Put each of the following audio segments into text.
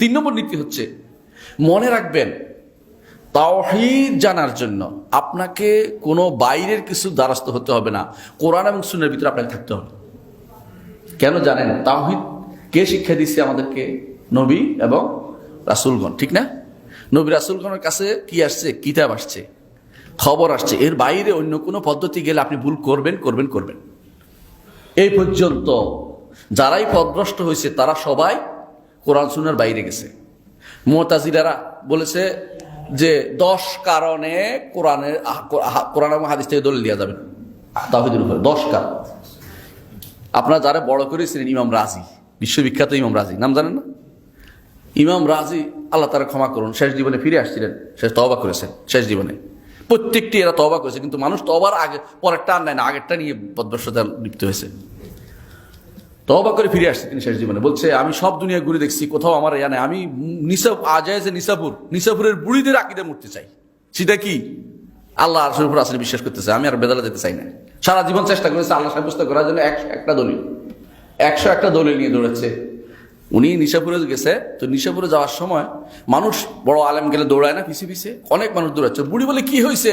তিন নম্বর নীতি হচ্ছে, মনে রাখবেন, তাওহিদ জানার জন্য আপনাকে কোনো বাইরের কিছু দ্বারস্থ হতে হবে না। কোরআন এবং সুনের ভিতরে আপনাকে থাকতে হবে। কেন জানেন? তাওহিদ কে শিক্ষা দিচ্ছে আমাদেরকে? নবী এবং রাসুলগণ, ঠিক না? নবী রাসুলগণের কাছে কি আসছে? কিতাব আসছে, খবর আসছে। এর বাইরে অন্য কোনো পদ্ধতি গেলে আপনি ভুল করবেন করবেন করবেন। এই পর্যন্ত যারাই পদভ্রষ্ট হয়েছে তারা সবাই কোরআন সুনার বাইরে গেছে। মোতাজিরারা বলেছে যে দশ কারণে কোরআনের কোরআন এবং হাদিস থেকে দলিল দেওয়া যাবে। তাহিদের উপরে দশ কারণ। আপনারা যারা বড় করেছিলেন ইমাম রাজি, বিশ্ববিখ্যাত ইমাম রাজি, নাম জানেন না? ইমাম রাজি আল্লাহ তারা ক্ষমা করুন, শেষ জীবনে ফিরে আসছিলেন, শেষ তবা করেছেন, শেষ জীবনে। প্রত্যেকটি এরা তবা করেছে, কিন্তু মানুষ তবার আগে, পরেরটা আর নেয় না, আগেরটা নিয়ে বদবর্ষতা লিপ্ত হয়েছে। তবা করে ফিরে আসছে তিনি শেষ জীবনে। বলছে, আমি সব দুনিয়া ঘুরে দেখছি, কোথাও আমার ইয়া নেই। আমি নিসা আজাইজে নিসাপুর নিসাপুরের বুড়িদের আকিদে মরতে চাই। সেটা কি? আল্লাহ আসলে উপর আসলে বিশ্বাস করতে চাই আমি আর বেদালা যেতে চাই না। সারা জীবন চেষ্টা করেছে আল্লাহ সাব্যস্ত করার জন্য একশো একটা দলিল। একশো একটা দলিল নিয়ে দৌড়াচ্ছে। উনি নিশাপুরে গেছে, তো নিশাপুরে যাওয়ার সময় মানুষ বড় আলেম গেলে দৌড়ায় না পিছিয়ে পিছিয়ে অনেক মানুষ দৌড়াচ্ছে। বুড়ি বলে, কি হয়েছে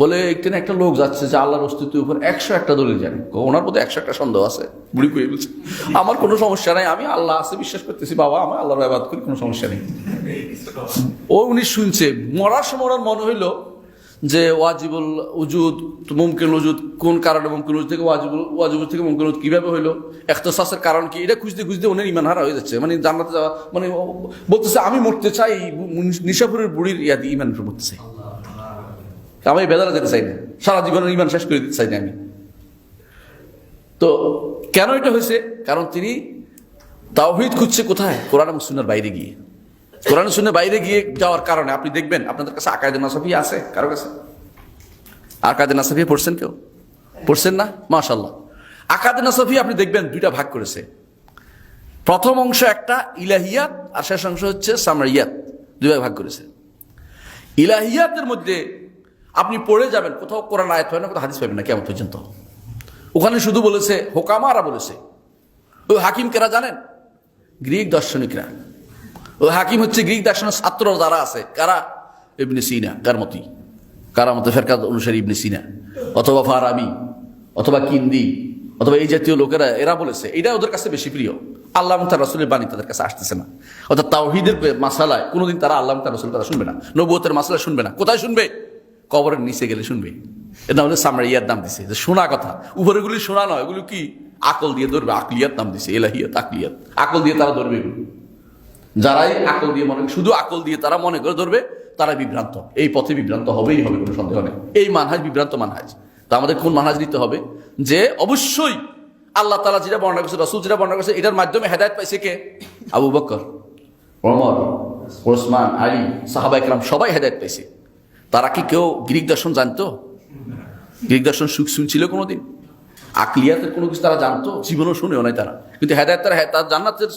বলে একদিন একটা লোক যাচ্ছে যে আল্লাহর অস্তিত্বের উপর একশো একটা দলিল জানে। ওনার মধ্যে একশো একটা সন্দেহ আছে। বুড়ি কয়ে বলছে, আমার কোনো সমস্যা নাই, আমি আল্লাহ আছে, বিশ্বাস করতেছি, বাবা, আমার আল্লাহর আবাদ করি, কোনো সমস্যা নেই। ও উনি শুনছে, মরার সময় মনে হইল যে ওয়াজিবুল উজুদ মুমকিন উজুদ কোন কারণে মুমকিন উজুদ থেকে ওয়াজিবুল ওয়াজিবুল থেকে মুমকিন উজুদ কীভাবে হইল? এখতসাসের কারণ কি? এটা খুঁজতে খুঁজতে ওনার ইমান হারা হয়ে যাচ্ছে। মানে জানাতে যাওয়া মানে বলতেছে, আমি মরতে চাই নিশাপুরের বুড়ির ইয়াদি ইমান মরতে চাই। আমি বেদারা যেতে চাই না। সারা জীবনের ইমান শেষ করে দিতে চাই না আমি। তো কেন এটা হয়েছে? কারণ তিনি তাওহিদ খুঁজছে কোথায়? কোরআন এবং বাইরে গিয়ে। কোরআন সুন্নার বাইরে গিয়ে যাওয়ার কারণে। আপনি দেখবেন, আপনাদের কাছে আকায়দে নাসাফি আছে কারও কাছে? আকাদে নাসাফি পড়ছেন কেউ? পড়ছেন না? মাশাল্লাহ আকাদে নাসাফি আপনি দেখবেন, দুইটা ভাগ করেছে। প্রথম অংশ একটা, ইলাহিয়াত, আর শেষ অংশ হচ্ছে সামরিয়াত। দুই ভাগ ভাগ করেছে। ইলাহিয়াতের মধ্যে আপনি পড়ে যাবেন, কোথাও কোরআন আয়াত হয় না, কোথাও হাদিস পাবেন না কেমন পর্যন্ত। ওখানে শুধু বলেছে, হোকামারা বলেছে। ও হাকিম কেরা জানেন? গ্রিক দার্শনিকরা। ও হাকিম হচ্ছে গ্রিক দার্শনিক ছাত্র যারা আছে, কারা? ইবনে সিনা কারমতি কারামতে ফেরকাত অনুসারী ইবনে সিনা? অথবা ফারামি, অথবা কিন্দি, অথবা এই জাতীয় লোকেরা, এরা বলেছে এটা ওদের কাছে বেশি প্রিয়। আল্লাহ তার রসুলের বাণী তাদের কাছে আসতেছে না। অর্থাৎ তাওহিদের মাসালায় কোনোদিন তারা আল্লাহ তার রসুল কথা শুনবে না। নবুয়তের মাসালা শুনবে না। কোথায় শুনবে? কবরের নিচে গেলে শুনবে। এর নাম হচ্ছে সামরাইয়ার নাম দিছে। যে শোনা কথা। উপরেগুলি শোনা নয়, এগুলো কি? আকল দিয়ে ধরবে, আকলিয়াত নাম দিছে এলাহিয়াত আকলিয়াত। আকল দিয়ে তারা ধরবে এগুলো। যারাই আকল দিয়ে মনে শুধু আকল দিয়ে তারা মনে করে ধরবে তারা বিভ্রান্ত। এই পথে বিভ্রান্ত হবেই হবে, কোনো সন্দেহ নেই। এই মানহাজ বিভ্রান্ত মানহাজ। তা আমাদের কোন মানহাজ নিতে হবে? যে অবশ্যই আল্লাহ তালা যেটা বর্ণনা করছে, রসুল যেটা বর্ণনা করছে, এটার মাধ্যমে হেদায়ত পাইছে কে? আবু বকর, ওমর, ওসমান, আলী সাহাবা ইকরাম সবাই হেদায়ত পাইছে। তারা কি কেউ গ্রিক দর্শন জানতো? গ্রিক দর্শন সুখ শুনছিল কোনোদিন? আকলিয়াতের কোনো কিছু তারা জানতো? জীবনও শুনেও নাই তারা। কিন্তু হেদায়ত তারা তার জান্নাতের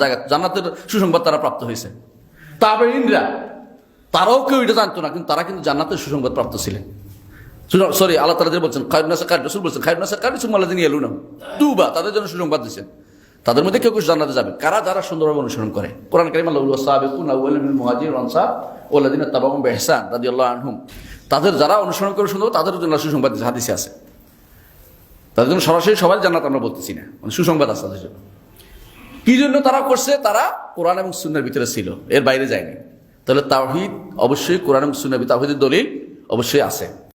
জায়গা জান্নাতের সুসংবাদ তারা প্রাপ্ত হয়েছে। তারপরে ইন্দ্রা তারাও কেউ এটা জানতো না, কিন্তু তারা কিন্তু জান্নাতের সুসংবাদ প্রাপ্ত ছিলেন। সরি আল্লাহ তালা যে বলছেন খায়রুনাসা কার রসুল বলছেন খায়রুনাসা কার সুমাল্লাহ দিন এলুনাম দুবা তাদের জন্য সুসংবাদ দিচ্ছেন। তাদের মধ্যে কেউ কেউ জানাতে যাবে। কারা যারা সুন্দরভাবে অনুসরণ করে? কোরআন কারিম আল্লাহ ওয়াল্লাযিনা তাবাউহুম বিইহসান রাদিয়াল্লাহু আনহুম। তাদের যারা অনুসরণ করে সুন্দর, তাদের জন্য সুসংবাদ হাদিসে আছে। তাদের জন্য সরাসরি সবাই জান্নাত আমরা বলতেছি না। মানে সুসংবাদ আছে তাদের জন্য। কি জন্য তারা করছে? তারা কোরআন এবং সুন্নার ভিতরে ছিল, এর বাইরে যায়নি। তাহলে তাওহিদ অবশ্যই কোরআন এবং সুন্নার তাওহিদের দলিল অবশ্যই আছে।